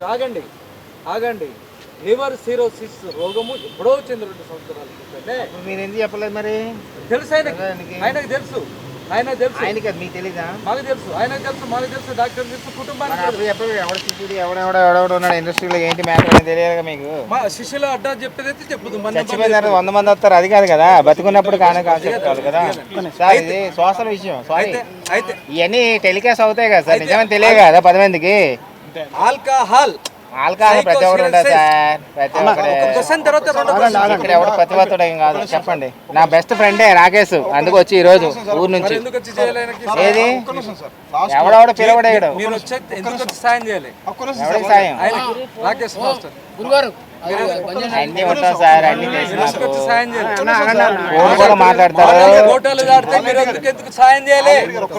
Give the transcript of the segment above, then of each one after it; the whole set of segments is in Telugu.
ఆగండి ఆగండి. లివర్ సిరోసిస్ రోగము ఎప్పుడో వచ్చింది రెండు సంవత్సరాల. మీరు ఎందుకు చెప్పలేదు మరి? తెలుసు ఆయనకి. ఆయనకు? తెలుసు. ఆయనకు తెలుసు. ఆయనకి మీకు తెలీదా? మాకు తెలుసు. ఆయనకు తెలుసు మాకు తెలుసు డాక్టర్ తెలుసు కుటుంబానికి అప్పుడు చెప్పలేదు ఎవడ శిష్యుడు ఎవడెవడ ఎవడెవడ ఉన్నాడు ఇండస్ట్రీలో ఏంటి మ్యాటర్ అని తెలియదుగా మీకు? మా శిష్యుల అడ్డా చెప్పేదైతే చెప్పుదు మన చచ్చిపోయిన తర్వాత వంద మంది వస్తారు అది కాదు కదా. బతుకున్నప్పుడు కానే కాదు చెప్తారు కదా సార్ ఇది సోషల్ విషయం సారీ. అయితే ఇవన్నీ టెలికాస్ట్ అవుతాయి కదా సార్ నిజమని తెలియదు కదా పది మందికి. ఆల్కహాల్ ఆల్కహాల్ ప్రతి ఒక్కరు ఉంటుంది సార్ ప్రతి ఒక్కరే. ఇక్కడ ఎవడు ప్రతిభాతుడు ఏం కాదు చెప్పండి నా బెస్ట్ ఫ్రెండే రాకేష్ అందుకు వచ్చి ఈ రోజు ఊరు నుంచి? ఏది ఎవడెవడ పిలవడేయడు సాయం చేయాలి ఎవడికి సాయం మాస్టర్ అన్ని ఉంటాం సార్ అన్ని ఫోన్ కూడా మాట్లాడతారు. సాయం చేయాలి?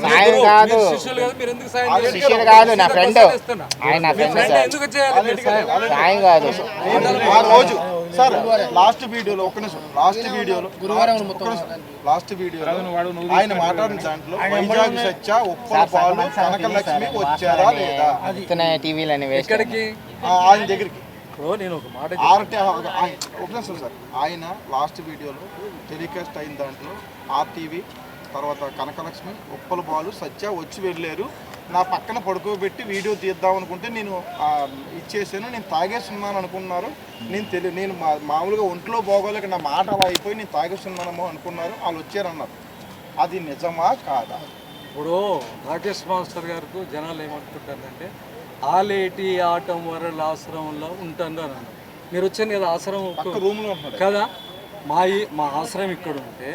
సాయం కాదు. శిష్యులు కదా మీరు ఎందుకు సాయం చేయాలి? శిష్యుడు కాదు నా ఫ్రెండ్. ఆయన నా ఫ్రెండ్ సార్. సాయం. కాదు. ఆ రోజు. సార్ లాస్ట్ వీడియోలో ఒక నిమిషం లాస్ట్ వీడియోలో లాస్ట్ వీడియోలో ఆయన మాట్లాడిన దాంట్లో వైజాగ్ సత్య ఉప్పల పాలు కనకలక్ష్మి వచ్చారా లేదా? టీవీలు అని వేస్ట్ ఇక్కడికి ఆ, ఆయన దగ్గరికి. నేను ఒక మాట ఆర్టీ ఒక సార్. ఆయన లాస్ట్ వీడియోలో టెలికాస్ట్ అయిన దాంట్లో ఆర్టీవీ తర్వాత కనకలక్ష్మి ఉప్పల బాలు సత్య వచ్చి వెళ్ళారు. నా పక్కన పడుకోబెట్టి వీడియో తీద్దాం అనుకుంటే నేను ఇచ్చేసాను. నేను తాగేస్తున్నాను అనుకున్నారు. నేను తెలి నేను మా- మామూలుగా ఒంట్లో బాగోలేక నా మాట అలా అయిపోయి నేను తాగేస్తున్నానేమో అనుకున్నారు. వాళ్ళు వచ్చారన్నారు. అది నిజమా కాదా? ఇప్పుడు రాకేష్ మాస్టర్ గారికి జనాలు ఏమనుకుంటారంటే ఆలేటి ఆటం వరల ఆశ్రమంలో ఉంటాను మీరు వచ్చాను కదా ఆశ్రమం రూమ్లో కదా? మా మా ఆశ్రమం ఇక్కడ ఉంటే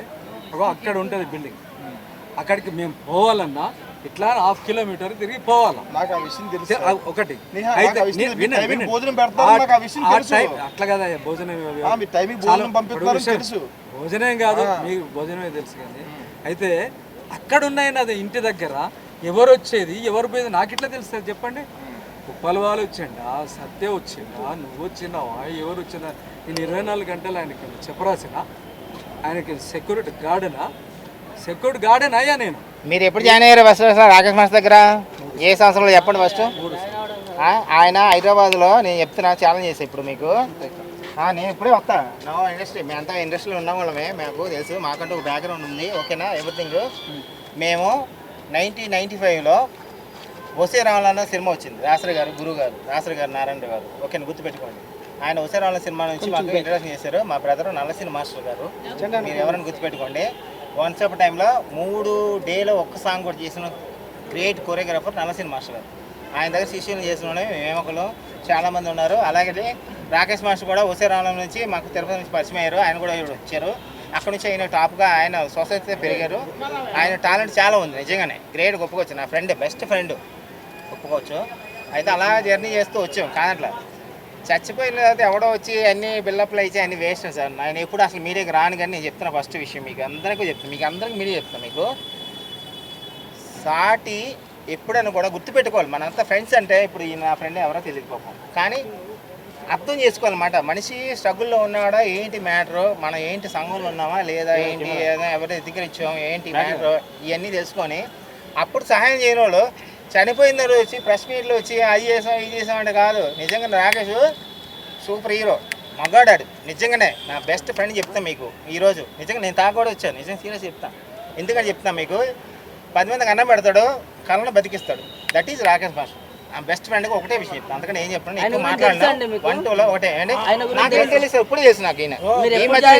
అక్కడ ఉంటుంది బిల్డింగ్ అక్కడికి మేము పోవాలన్నా ఇట్లా హాఫ్ కిలోమీటర్ తిరిగి పోవాలా. నాకు ఆ విషయం తెలుసు ఒకటి. భోజనం అట్లా కదా భోజనం భోజనం కాదు మీకు భోజనమే తెలుసు కానీ. అయితే అక్కడ ఉన్నాయని అది ఇంటి దగ్గర ఎవరు వచ్చేది ఎవరు పోయేది నాకు ఇట్లా తెలుస్తుంది చెప్పండి. ఉప్పల వాళ్ళు వచ్చిండా? సత్య వచ్చిండా? నువ్వు వచ్చినావా? ఎవరు వచ్చినా? నేను ఇరవై నాలుగు గంటలు ఆయనకి చెప్పరాసినా? ఆయనకి సెక్యూరిటీ గార్డెనా? సెక్యూరిటీ గార్డెన్ అయ్యా నేను. మీరు ఎప్పుడు జాయిన్ అయ్యారు ఫస్ట్ సార్? రాకేష్ మాస్ దగ్గర? ఏ సంవత్సరంలో చెప్పండి ఫస్ట్? ఆయన హైదరాబాద్లో నేను చెప్తున్నా ఛాలెంజ్ చేసా ఇప్పుడు మీకు. నేను ఇప్పుడే వస్తా. నో ఇండస్ట్రీ మేమంతా ఇండస్ట్రీలో ఉన్న వాళ్ళమే. మాకు తెలుసు మాకంటూ ఒక బ్యాక్గ్రౌండ్ ఉంది. ఓకేనా ఎవ్రీథింగ్ మేము. నైన్టీన్ నైంటీ ఫైవ్లో ఒసే రావాలన్న సినిమా వచ్చింది. రాసరి గారు గురువు గారు రాసరి గారు నారాయణ గారు. ఓకేనా గుర్తుపెట్టుకోండి. ఆయన ఒసే రావాలన్న సినిమా నుంచి మాకు ఇంట్రడక్షన్ చేశారు. మా బ్రదర్ నల్లసిన మాస్టర్ గారు. మీరు ఎవరైనా గుర్తుపెట్టుకోండి. వన్స్ ఆఫ్ టైంలో మూడు డేలో ఒక్క సాంగ్ కూడా చేసిన గ్రేట్ కొరియోగ్రాఫర్ నల్లసిన మాస్టర్ గారు. ఆయన దగ్గర శిష్యులు చేసిన వాళ్ళే మేము ఒకరు చాలా మంది ఉన్నారు. అలాగే రాకేష్ మాస్టర్ కూడా ఒసే రావడం నుంచి మాకు తిరుపతి నుంచి పరిచయం అయ్యారు. ఆయన కూడా వచ్చారు. అక్కడ నుంచి ఆయన టాప్గా ఆయన సొసైటీతో పెరిగారు. ఆయన టాలెంట్ చాలా ఉంది. నిజంగానే. గ్రేట్ గొప్పకొచ్చు నా ఫ్రెండ్ బెస్ట్ ఫ్రెండ్ ఒప్పుకోవచ్చు. అయితే అలా జర్నీ చేస్తూ వచ్చాం కాదట్లా చచ్చిపోయిన తర్వాత ఎవడో వచ్చి అన్ని బిల్డప్లు అయితే అన్ని వేస్ట్ సార్. నేను ఎప్పుడు అసలు మీడియాకి రాను కానీ నేను చెప్తున్నా ఫస్ట్ విషయం మీకు. అందరికీ చెప్తాను మీకు అందరికీ మీడియా చెప్తాను మీకు. సాటి ఎప్పుడైనా కూడా గుర్తుపెట్టుకోవాలి. మనంతా ఫ్రెండ్స్ అంటే ఇప్పుడు ఈ నా ఫ్రెండ్ ఎవరో తెలియదు పాపం. కానీ అర్థం చేసుకోవాలన్నమాట. మనిషి స్ట్రగుల్లో ఉన్నాడా? ఏంటి మ్యాటర్ మనం ఏంటి సంఘంలో ఉన్నామా? లేదా ఏంటి ఏదైనా ఎవరైనా దగ్గర ఇచ్చాం ఏంటి మ్యాటర్ ఇవన్నీ తెలుసుకొని అప్పుడు సహాయం చేయని వాళ్ళు చనిపోయిన రోజు వచ్చి ప్రెస్ మీట్లో వచ్చి అది చేసాం ఇది చేసాం అంటే కాదు. నిజంగా రాకేష్ సూపర్ హీరో మగాడాడు నిజంగానే నా బెస్ట్ ఫ్రెండ్ చెప్తాను మీకు ఈరోజు నిజంగా నేను తాగకూడా వచ్చాను. నిజంగా సీరియస్ చెప్తాను ఎందుకని చెప్తాను మీకు? పది మందికి అన్నం పెడతాడు కళ్ళను బతికిస్తాడు. That is Rakesh master best ఫ్రెండ్కి ఒకటే విషయం చెప్తాను అందుకని ఏం చెప్పాను ఎక్కువ మాట్లాడినా వన్ టూలో ఒకటే అండి నాకేం తెలుసు ఎప్పుడు చేసి నాకు ఈయన మీరు ఈ మధ్య.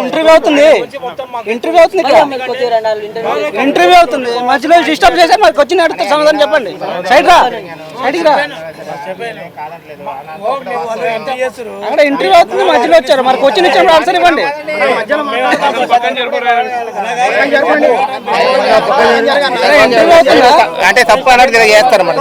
ఇంటర్వ్యూ అవుతుంది ఇంటర్వ్యూ అవుతుంది ఇంటర్వ్యూ ఇంటర్వ్యూ అవుతుంది మధ్యలో డిస్టర్బ్ చేస్తే మరి వచ్చిన అడిగితే సమాధానం చెప్పండి సైడ్ రా సైడ్కి రా అక్కడ ఇంటర్వ్యూ అవుతుంది మధ్యలో వచ్చారు. మరి క్వశ్చన్ ఇచ్చారు ఆన్సర్ ఇవ్వండి. అంటే తప్పు అన్నట్టు చేస్తారు మరి.